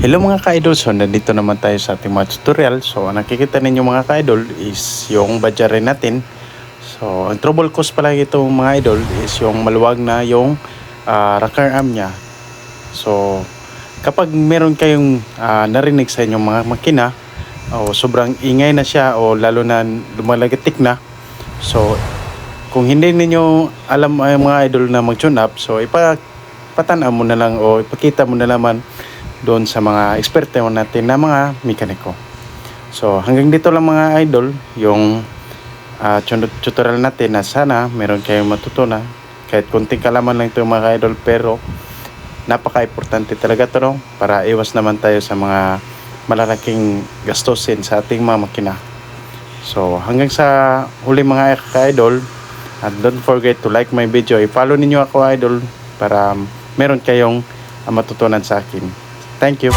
Hello mga ka-idol, so nandito naman tayo sa ating mga tutorial. So nakikita ninyo mga ka-idol is yung badyarin natin. So ang trouble cause pala ito mga idol is yung maluwag na yung ah, rocker arm niya. So kapag meron kayong ah, narinig sa inyong mga makina o sobrang ingay na siya o lalo na lumalagatik na. So kung hindi ninyo alam ay mga idol na mag-tune up, so ipapatanaw mo na lang o ipakita mo na naman doon sa mga eksperto natin na mga mekaniko. So hanggang dito lang mga idol yung tun- tutorial natin na sana meron kayong matutunan. Kahit konting kalaman lang ito mga idol pero napaka-importante talaga ito no? para iwas naman tayo sa mga malalaking gastusin sa ating mga makina. So hanggang sa huli mga ka-idol at don't forget to like my video. I-follow ninyo ako idol para meron kayong matutunan sa akin. Thank you.